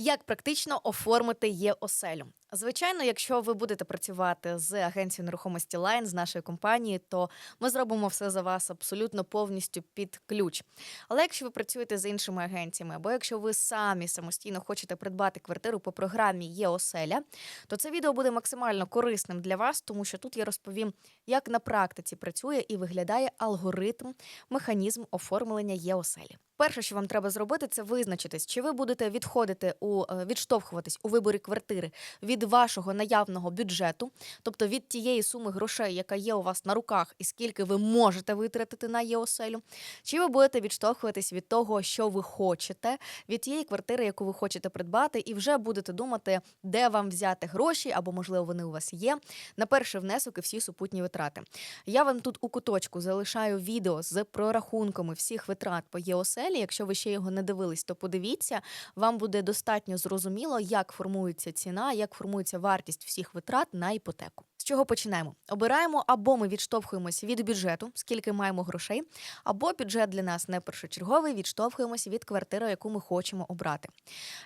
Як практично оформити є-оселю? Звичайно, якщо ви будете працювати з агенцією нерухомості Line, з нашої компанії, то ми зробимо все за вас абсолютно повністю під ключ. Але якщо ви працюєте з іншими агенціями, або якщо ви самі самостійно хочете придбати квартиру по програмі Є-оселя, то це відео буде максимально корисним для вас, тому що тут я розповім, як на практиці працює і виглядає алгоритм, механізм оформлення Є-оселі. Перше, що вам треба зробити, це визначитись, чи ви будете відходити у е, відштовхуватись у виборі квартири від вашого наявного бюджету, тобто від тієї суми грошей, яка є у вас на руках, і скільки ви можете витратити на ЄОСЕЛю, чи ви будете відштовхуватись від того, що ви хочете, від тієї квартири, яку ви хочете придбати, і вже будете думати, де вам взяти гроші, або можливо вони у вас є, на перший внесок і всі супутні витрати. Я вам тут у куточку залишаю відео з прорахунками всіх витрат по ЄОСЕЛі. Якщо ви ще його не дивились, то подивіться. Вам буде достатньо зрозуміло, як формується ціна, як формується вартість всіх витрат на іпотеку. Чого починаємо? Обираємо або ми відштовхуємося від бюджету, скільки маємо грошей, або бюджет для нас не першочерговий, відштовхуємося від квартири, яку ми хочемо обрати.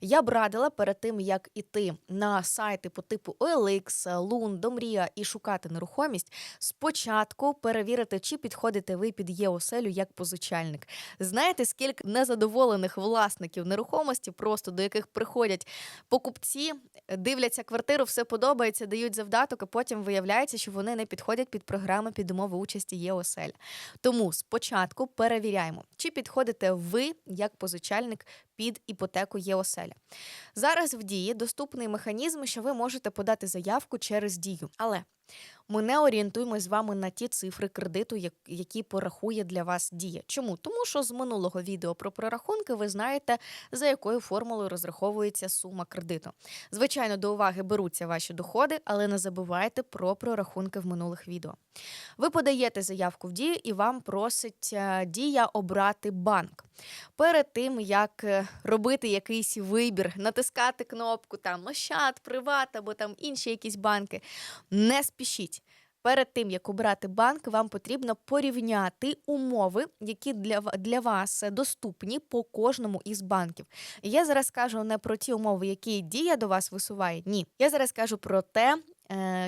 Я б радила перед тим, як іти на сайти по типу OLX, Loon, Домрія і шукати нерухомість, спочатку перевірити, чи підходите ви під ЄОСЕЛю як позичальник. Знаєте, скільки незадоволених власників нерухомості, просто до яких приходять покупці, дивляться квартиру, все подобається, дають завдаток, а потім виявляється, що вони не підходять під програми під умови участі ЄОСЕЛ. Тому спочатку перевіряємо, чи підходите ви як позичальник під іпотеку ЄОСЕЛя. Зараз в дії доступний механізм, що ви можете подати заявку через дію. Але ми не орієнтуємось з вами на ті цифри кредиту, які порахує для вас дія. Чому? Тому що з минулого відео про прорахунки ви знаєте, за якою формулою розраховується сума кредиту. Звичайно, до уваги беруться ваші доходи, але не забувайте про прорахунки в минулих відео. Ви подаєте заявку в дію і вам просить е, дія обрати банк. Перед тим як е, робити якийсь вибір, натискати кнопку там Ощад, Приват або там інші якісь банки, не спішіть. Перед тим як обрати банк, вам потрібно порівняти умови, які для, для вас доступні по кожному із банків. Я зараз кажу не про ті умови, які дія до вас висуває. Ні, я зараз кажу про те,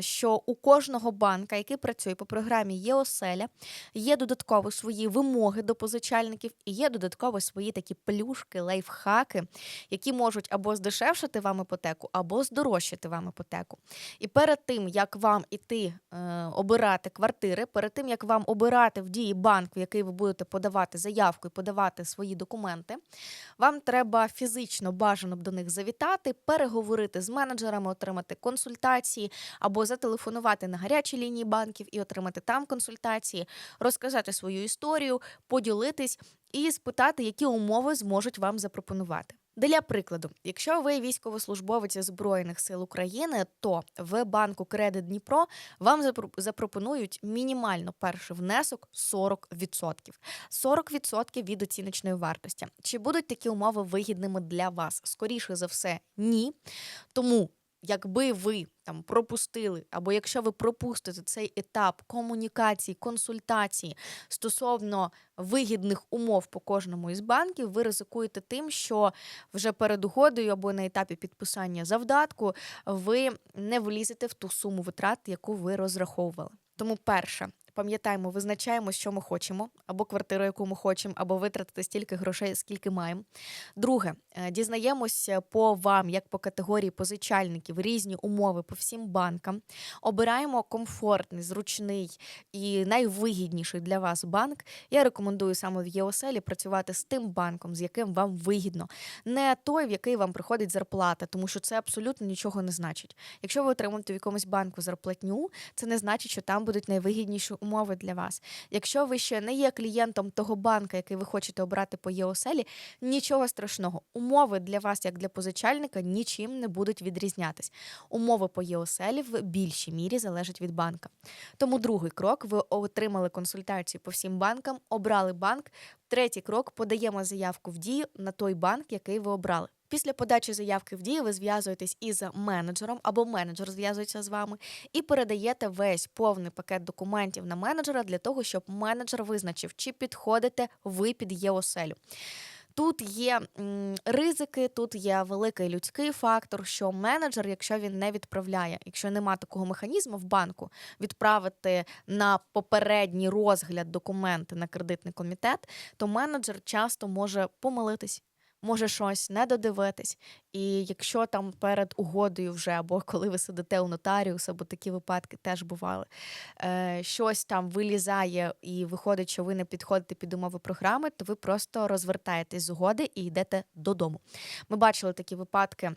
що у кожного банка, який працює по програмі ЄОСЕЛЯ, є додатково свої вимоги до позичальників і є додатково свої такі плюшки, лайфхаки, які можуть або здешевшити вам іпотеку, або здорожчати вам іпотеку. І перед тим, як вам іти е, обирати квартири, перед тим як вам обирати в дії банк, в який ви будете подавати заявку і подавати свої документи, вам треба фізично бажано б до них завітати, переговорити з менеджерами, отримати консультації або зателефонувати на гарячі лінії банків і отримати там консультації, розказати свою історію, поділитись і спитати, які умови зможуть вам запропонувати. Для прикладу, якщо ви військовослужбовець Збройних сил України, то в банку Кредит Дніпро вам запро- запропонують мінімально перший внесок 40%. 40% від оціночної вартості. Чи будуть такі умови вигідними для вас? Скоріше за все, ні. Тому, якби ви там пропустили, або якщо ви пропустите цей етап комунікації, консультації стосовно вигідних умов по кожному із банків, ви ризикуєте тим, що вже перед угодою або на етапі підписання завдатку ви не влізете в ту суму витрат, яку ви розраховували. Тому перше. Пам'ятаємо, визначаємо, що ми хочемо, або квартиру, яку ми хочемо, або витратити стільки грошей, скільки маємо. Друге, е, дізнаємося по вам, як по категорії позичальників, різні умови по всім банкам. Обираємо комфортний, зручний і найвигідніший для вас банк. Я рекомендую саме в ЄОСЕЛі працювати з тим банком, з яким вам вигідно, не той, в який вам приходить зарплата, тому що це абсолютно нічого не значить. Якщо ви отримуєте в якомусь банку зарплатню, це не значить, що там будуть найвигідніші умови для вас. Якщо ви ще не є клієнтом того банка, який ви хочете обрати по ЄОСЕЛі, нічого страшного. Умови для вас, як для позичальника, нічим не будуть відрізнятись. Умови по ЄОСЕЛі в більшій мірі залежать від банка. Тому другий крок ви отримали консультацію по всім банкам, обрали банк. Третій крок подаємо заявку в дію на той банк, який ви обрали. Після подачі заявки в дію ви зв'язуєтесь із менеджером або менеджер зв'язується з вами і передаєте весь повний пакет документів на менеджера для того, щоб менеджер визначив, чи підходите ви під ЄОСЕЛю. Тут є ризики, тут є великий людський фактор, що менеджер, якщо він не відправляє, якщо нема такого механізму в банку, відправити на попередній розгляд документи на кредитний комітет, то менеджер часто може помилитись. Може щось не додивитись, і якщо там перед угодою вже або коли ви сидите у нотаріуса, бо такі випадки теж бували, е, щось там вилізає і виходить, що ви не підходите під умови програми, то ви просто розвертаєтесь з угоди і йдете додому. Ми бачили такі випадки.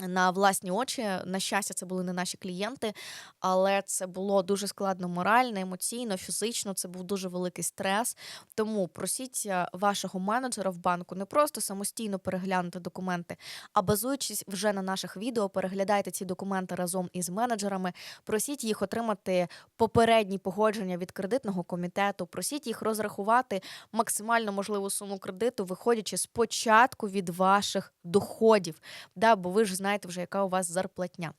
На власні очі, на щастя, це були не наші клієнти, але це було дуже складно морально, емоційно, фізично. Це був дуже великий стрес. Тому просіть е, вашого менеджера в банку не просто самостійно переглянути документи, а базуючись вже на наших відео, переглядайте ці документи разом із менеджерами. Просіть їх отримати попередні погодження від кредитного комітету. Просіть їх розрахувати максимально можливу суму кредиту, виходячи спочатку від ваших доходів. Да, бо ви ж знаєте вже, яка у вас зарплатня.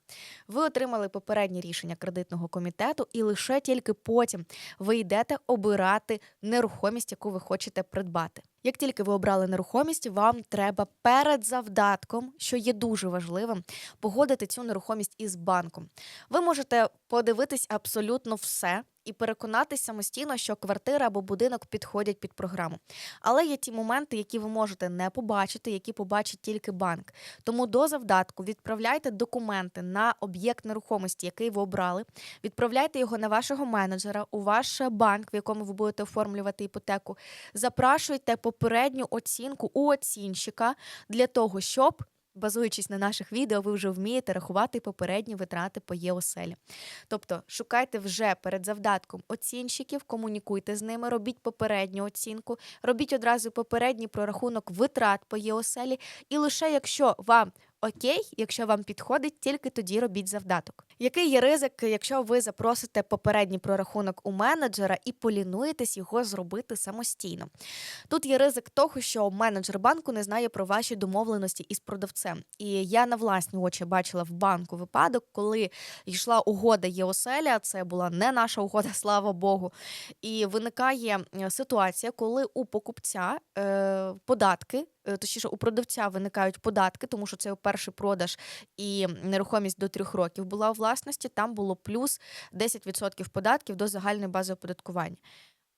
Ви отримали попереднє рішення кредитного комітету, і лише тільки потім ви йдете обирати нерухомість, яку ви хочете придбати. Як тільки ви обрали нерухомість, вам треба перед завдатком, що є дуже важливим, погодити цю нерухомість із банком. Ви можете подивитись абсолютно все і переконатися самостійно, що квартира або будинок підходять під програму. Але є ті моменти, які ви можете не побачити, які побачить тільки банк. Тому до завдатку відправляйте документи на об'єкт нерухомості, який ви обрали. Відправляйте його на вашого менеджера, у ваш банк, в якому ви будете оформлювати іпотеку. Запрашуйте попередню оцінку у оцінщика для того, щоб. Базуючись на наших відео, ви вже вмієте рахувати попередні витрати по ЄОСЕЛі. Тобто шукайте вже перед завдатком оцінщиків, комунікуйте з ними, робіть попередню оцінку, робіть одразу попередній прорахунок витрат по ЄОСЕЛі, і лише якщо вам окей, якщо вам підходить, тільки тоді робіть завдаток. Який є ризик, якщо ви запросите попередній прорахунок у менеджера і полінуєтесь його зробити самостійно? Тут є ризик того, що менеджер банку не знає про ваші домовленості із продавцем. І я на власні очі бачила в банку випадок, коли йшла угода ЄОСЕЛя, це була не наша угода, слава Богу. І виникає е, ситуація, коли у покупця е, податки. Е, Точніше, у продавця виникають податки, тому що це перший продаж і нерухомість до трьох років була у власності. Там було плюс 10% податків до загальної бази оподаткування.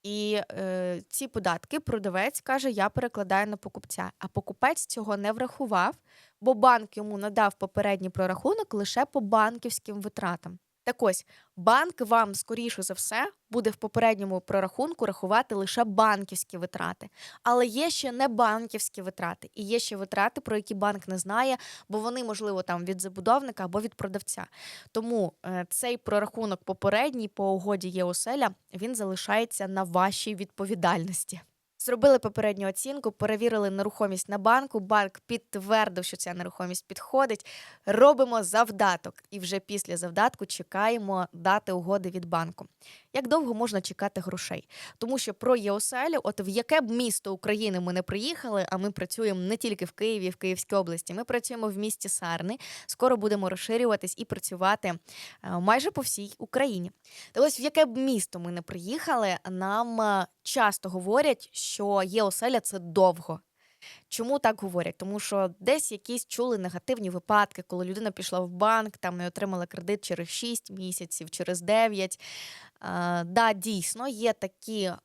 І е, ці податки продавець каже, я перекладаю на покупця. А покупець цього не врахував, бо банк йому надав попередній прорахунок лише по банківським витратам. Так ось, банк вам, скоріше за все, буде в попередньому прорахунку рахувати лише банківські витрати. Але є ще не банківські витрати, і є ще витрати, про які банк не знає, бо вони, можливо, там від забудовника або від продавця. Тому е, цей прорахунок попередній по угоді ЄОСЕЛя він залишається на вашій відповідальності. Зробили попередню оцінку, перевірили нерухомість на банку. Банк підтвердив, що ця нерухомість підходить. Робимо завдаток, і вже після завдатку чекаємо дати угоди від банку. Як довго можна чекати грошей? Тому що про ЄОСЕЛі, от в яке б місто України ми не приїхали, а ми працюємо не тільки в Києві, в Київській області. Ми працюємо в місті Сарни. Скоро будемо розширюватись і працювати е, майже по всій Україні. Та ось в яке б місто ми не приїхали, нам е, часто говорять, що ЄОСЕЛя це довго. Чому так говорять? Тому що десь якісь чули негативні випадки, коли людина пішла в банк, там і отримала кредит через 6 місяців, через 9. Е, да, дійсно, є такі е,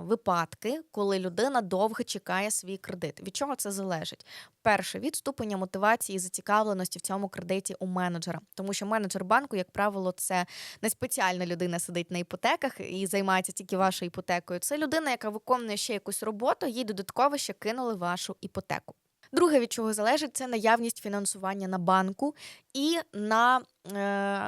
випадки, коли людина довго чекає свій кредит. Від чого це залежить? Перше, від ступеня мотивації і зацікавленості в цьому кредиті у менеджера. Тому що менеджер банку, як правило, це не спеціальна людина сидить на іпотеках і займається тільки вашою іпотекою. Це людина, яка виконує ще якусь роботу, їй додатково ще кинули вашу іпотеку. Друге, від чого залежить, це наявність фінансування на банку і на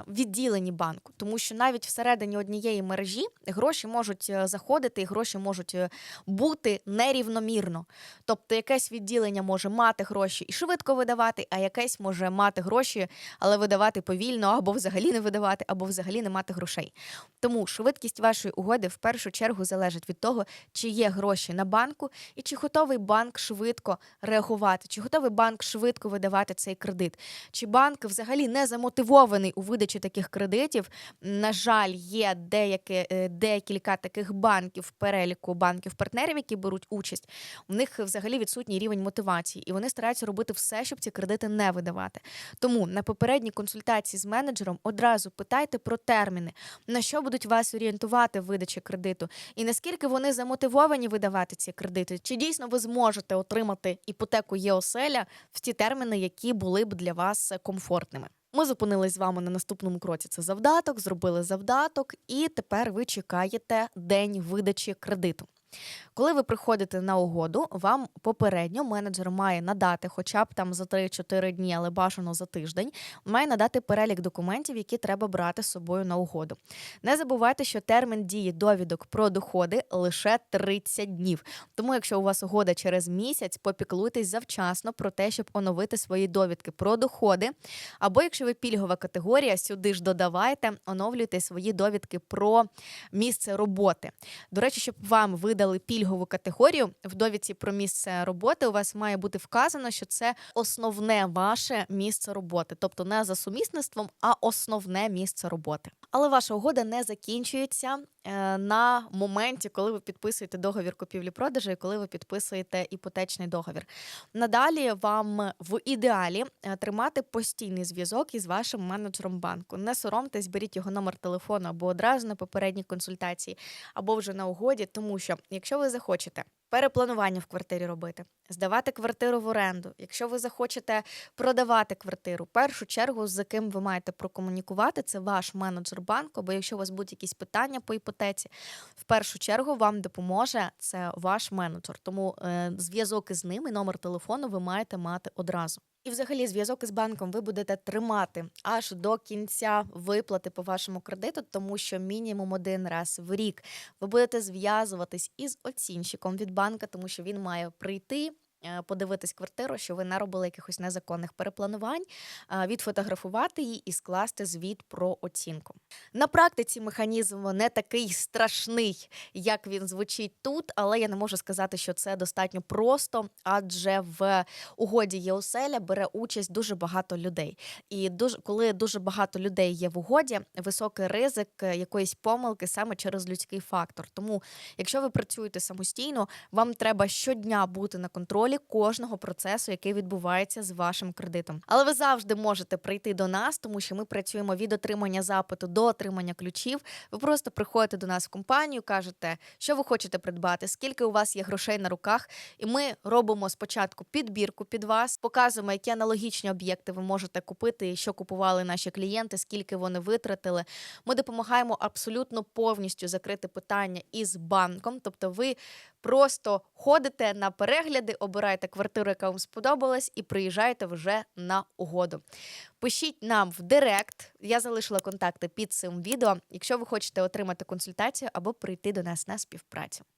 відділенні банку, тому що навіть всередині однієї мережі гроші можуть е, заходити, і гроші можуть е, бути нерівномірно. Тобто, якесь відділення може мати гроші і швидко видавати, а якесь може мати гроші, але видавати повільно, або взагалі не видавати, або взагалі не мати грошей. Тому швидкість вашої угоди в першу чергу залежить від того, чи є гроші на банку, і чи готовий банк швидко реагувати, чи готовий банк швидко видавати цей кредит, чи банк взагалі не замотивований замотивований у видачі таких кредитів. На жаль, є деякі, е, декілька таких банків переліку банків-партнерів, які беруть участь. У них взагалі відсутній рівень мотивації, і вони стараються робити все, щоб ці кредити не видавати. Тому на попередній консультації з менеджером одразу питайте про терміни, на що будуть вас орієнтувати в видачі кредиту, і наскільки вони замотивовані видавати ці кредити, чи дійсно ви зможете отримати іпотеку ЄОСЕЛЯ в ті терміни, які були б для вас комфортними. Ми зупинились з вами на наступному кроці. Це завдаток, зробили завдаток, і тепер ви чекаєте день видачі кредиту. Коли ви приходите на угоду, вам попередньо менеджер має надати, хоча б там за 3-4 дні, але бажано за тиждень, має надати перелік документів, які треба брати з собою на угоду. Не забувайте, що термін дії довідок про доходи лише 30 днів. Тому, якщо у вас угода через місяць, попіклуйтесь завчасно про те, щоб оновити свої довідки про доходи. Або якщо ви пільгова категорія, сюди ж додавайте, оновлюйте свої довідки про місце роботи. До речі, щоб вам видали пільгову категорію в довідці про місце роботи, у вас має бути вказано, що це основне ваше місце роботи, тобто не за сумісництвом, а основне місце роботи. Але ваша угода не закінчується е, на моменті, коли ви підписуєте договір купівлі-продажу і коли ви підписуєте іпотечний договір. Надалі вам в ідеалі е, тримати постійний зв'язок із вашим менеджером банку. Не соромтесь, беріть його номер телефону або одразу на попередній консультації, або вже на угоді, тому що якщо ви захочете перепланування в квартирі робити, здавати квартиру в оренду, якщо ви захочете продавати квартиру, в першу чергу з ким ви маєте прокомунікувати, це ваш менеджер банку, бо якщо у вас будуть якісь питання по іпотеці, в першу чергу вам допоможе це ваш менеджер. Тому е, зв'язок із ним і номер телефону ви маєте мати одразу. І, взагалі, зв'язок із банком ви будете тримати аж до кінця виплати по вашому кредиту, тому що мінімум один раз в рік ви будете зв'язуватись із оцінщиком від банка, тому що він має прийти. Е, Подивитись квартиру, що ви не робили якихось незаконних перепланувань, відфотографувати її і скласти звіт про оцінку. На практиці механізм не такий страшний, як він звучить тут, але я не можу сказати, що це достатньо просто, адже в угоді ЄОСЕЛЯ бере участь дуже багато людей. І дуже коли дуже багато людей є в угоді, високий ризик е, якоїсь помилки саме через людський фактор. Тому, якщо ви працюєте самостійно, вам треба щодня бути на контролі кожного процесу, який відбувається з вашим кредитом. Але ви завжди можете прийти до нас, тому що ми працюємо від отримання запиту до отримання ключів. Ви просто приходите до нас в компанію, кажете, що ви хочете придбати, скільки у вас є грошей на руках, і ми робимо спочатку підбірку під вас, показуємо, які аналогічні об'єкти ви можете купити, що купували наші клієнти, скільки вони витратили. Ми допомагаємо абсолютно повністю закрити питання із банком. Тобто, ви просто ходите на перегляди, обираєте квартиру, яка вам сподобалась, і приїжджаєте вже на угоду. Пишіть нам в Директ. Я залишила контакти під цим відео, якщо ви хочете отримати консультацію або прийти до нас на співпрацю.